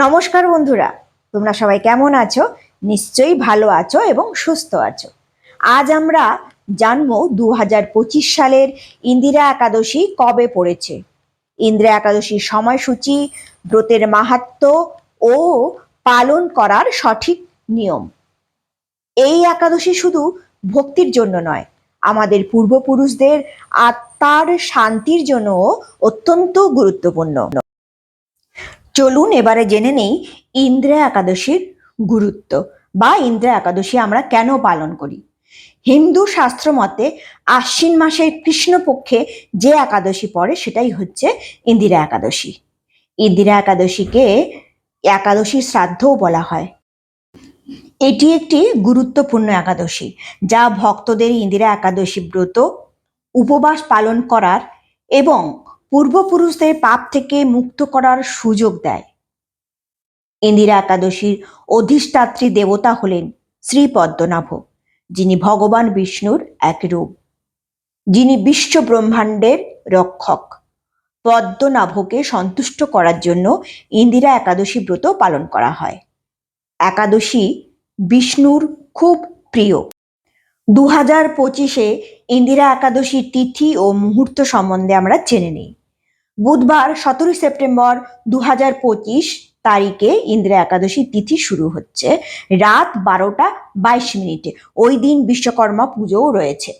নমস্কার বন্ধুরা, তোমরা সবাই কেমন আছো? নিশ্চয়ই ভালো আছো এবং সুস্থ আছো। আজ আমরা জানব দু হাজার পঁচিশ সালের ইন্দিরা একাদশী কবে পড়েছে। ইন্দিরা একাদশীর সময়সূচি, ব্রতের মাহাত্ম্য ও পালন করার সঠিক নিয়ম। এই একাদশী শুধু ভক্তির জন্য নয়, আমাদের পূর্বপুরুষদের আত্মার শান্তির জন্যও অত্যন্ত গুরুত্বপূর্ণ। চলুন এবারে জেনে নেই ইন্দ্রা একাদশীর গুরুত্ব। বা ইন্দ্রা একাদশী আমরা কেন পালন করি? হিন্দু শাস্ত্র মতে আশ্বিন মাসের কৃষ্ণপক্ষে যে একাদশী পড়ে সেটাই হচ্ছে ইন্দিরা একাদশী। ইন্দিরা একাদশীকে একাদশীর শ্রাদ্ধও বলা হয়। এটি একটি গুরুত্বপূর্ণ একাদশী, যা ভক্তদের ইন্দিরা একাদশী ব্রত, উপবাস পালন করার এবং পূর্বপুরুষদের পাপ থেকে মুক্ত করার সুযোগ দেয়। ইন্দিরা একাদশীর অধিষ্ঠাত্রী দেবতা হলেন শ্রী পদ্মনাভ, যিনি ভগবান বিষ্ণুর এক রূপ। যিনি বিশ্ব ব্রহ্মাণ্ডের রক্ষক। পদ্মনাভকে সন্তুষ্ট করার জন্য ইন্দিরা একাদশী ব্রত পালন করা হয়। একাদশী বিষ্ণুর খুব প্রিয়। দু হাজার পঁচিশে ইন্দিরা একাদশীর তিথি ও মুহূর্ত সম্বন্ধে আমরা জেনে নিই। বুধবার সতেরোই সেপ্টেম্বর দু হাজার পঁচিশ তারিখে ইন্দিরা একাদশী তিথি শুরু হচ্ছে। রাত বারোটা বাইশ মিনিটে। ওই দিন বিশ্বকর্মা পুজোও রয়েছে।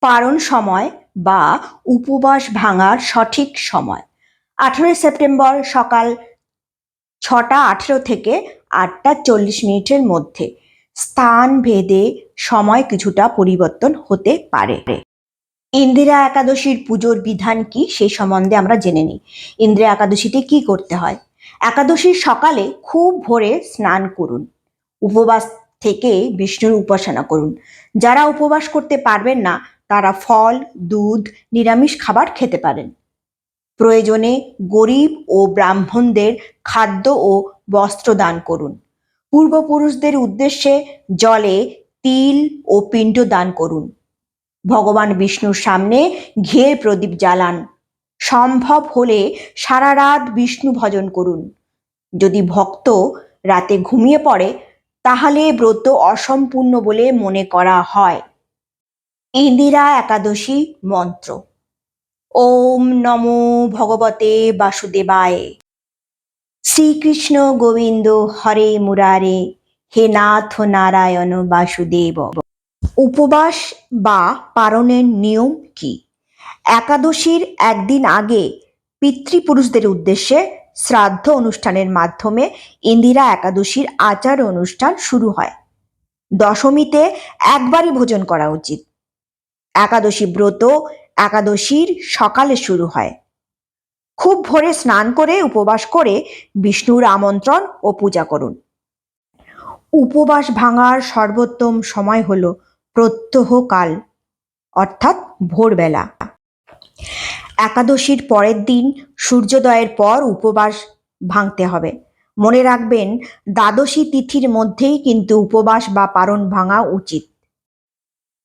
পারণ সময় বা উপবাস ভাঙার সঠিক সময়। আঠেরোই সেপ্টেম্বর সকাল ছটা আঠেরো থেকে আটটা চল্লিশ মিনিটের মধ্যে। স্থান ভেদে সময় কিছুটা পরিবর্তন হতে পারে। ইন্দিরা একাদশীর পুজোর বিধান কি সেই সম্বন্ধে আমরা জেনে নিই। ইন্দিরা একাদশীতে কি করতে হয়? একাদশীর সকালে খুব ভোরে স্নান করুন। উপবাস থেকে বিষ্ণুর উপাসনা করুন। যারা উপবাস করতে পারবেন না, তারা ফল, দুধ, নিরামিষ খাবার খেতে পারেন। প্রয়োজনে গরিব ও ব্রাহ্মণদের খাদ্য ও বস্ত্র দান করুন। পূর্বপুরুষদের উদ্দেশ্যে জলে তিল ও পিণ্ড দান করুন। ভগবান বিষ্ণুর সামনে ঘিয়ের প্রদীপ জ্বালান। সম্ভব হলে সারা রাত বিষ্ণু ভজন করুন। যদি ভক্ত রাতে ঘুমিয়ে পড়ে, তাহলে ব্রত অসম্পূর্ণ বলে মনে করা হয়। ইন্দিরা একাদশী মন্ত্র। ওম নমো ভগবতে বাসুদেবায়। শ্রীকৃষ্ণ গোবিন্দ হরে মুরারে। হে নাথ নারায়ণ বাসুদেব। উপবাস বা পারণের নিয়ম কি? একাদশীর একদিন আগে পিতৃপুরুষদের উদ্দেশ্যে শ্রাদ্ধ অনুষ্ঠানের মাধ্যমে ইন্দিরা একাদশীর আচার অনুষ্ঠান শুরু হয়। দশমীতে একবারই ভোজন করা উচিত। একাদশী ব্রত একাদশীর সকালে শুরু হয়। খুব ভোরে স্নান করে উপবাস করে বিষ্ণুর আমন্ত্রণ ও পূজা করুন। উপবাস ভাঙার সর্বোত্তম সময় হল প্রত্যহকাল, অর্থাৎ ভোরবেলা। একাদশীর পরের দিন সূর্যোদয়ের পর উপবাস ভাঙতে হবে। মনে রাখবেন, দ্বাদশী তিথির মধ্যেই কিন্তু উপবাস বা পারণ ভাঙা উচিত।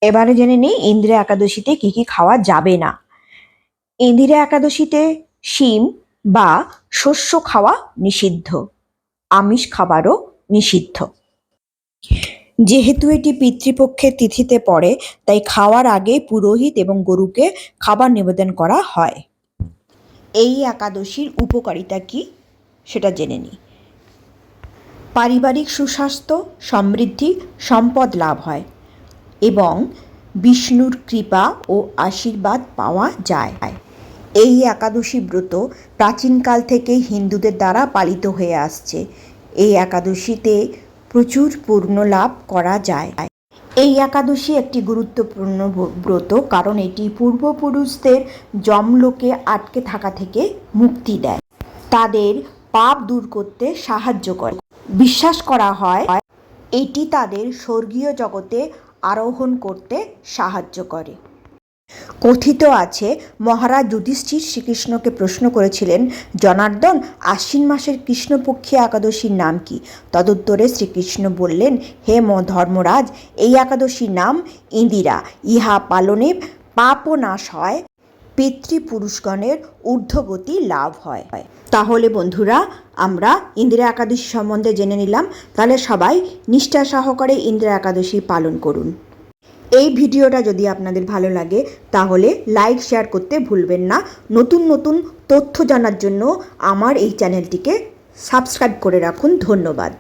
এবারে জেনে নিই ইন্দিরা একাদশীতে কি কি খাওয়া যাবে না। ইন্দিরা একাদশীতে শিম বা শস্য খাওয়া নিষিদ্ধ। আমিষ খাবারও নিষিদ্ধ। যেহেতু এটি পিতৃপক্ষের তিথিতে পড়ে, তাই খাওয়ার আগে পুরোহিত এবং গরুকে খাবার নিবেদন করা হয়। এই একাদশীর উপকারিতা কি? সেটা জেনে নিই। পারিবারিক সুস্বাস্থ্য, সমৃদ্ধি, সম্পদ লাভ হয় এবং বিষ্ণুর কৃপা ও আশীর্বাদ পাওয়া যায়। এই একাদশী ব্রত প্রাচীনকাল থেকেই হিন্দুদের দ্বারা পালিত হয়ে আসছে। এই একাদশীতে প্রচুর পূর্ণ লাভ করা যায়। এই একাদশী একটি গুরুত্বপূর্ণ ব্রত কারণ এটি পূর্বপুরুষদের জমলোকে আটকে থাকা থেকে মুক্তি দেয়। তাদের পাপ দূর করতে সাহায্য করে। বিশ্বাস করা হয়, এটি তাদের স্বর্গীয় জগতে আরোহণ করতে সাহায্য করে। কথিত আছে, মহারাজ যুধিষ্ঠির শ্রীকৃষ্ণকে প্রশ্ন করেছিলেন, জনার্দন, আশ্বিন মাসের কৃষ্ণপক্ষী একাদশীর নাম কি? তদুত্তরে শ্রীকৃষ্ণ বললেন, হে ম ধর্মরাজ, এই একাদশীর নাম ইন্দিরা। ইহা পালনে পাপও নাশ হয়, পিতৃপুরুষগণের ঊর্ধ্বগতি লাভ হয়। তাহলে বন্ধুরা, আমরা ইন্দিরা একাদশী সম্বন্ধে জেনে নিলাম। তাহলে সবাই নিষ্ঠা সহকারে ইন্দিরা একাদশী পালন করুন। এই ভিডিওটা যদি আপনাদের ভালো লাগে, তাহলে লাইক শেয়ার করতে ভুলবেন না। নতুন নতুন তথ্য জানার জন্য আমার এই চ্যানেলটিকে সাবস্ক্রাইব করে রাখুন। ধন্যবাদ।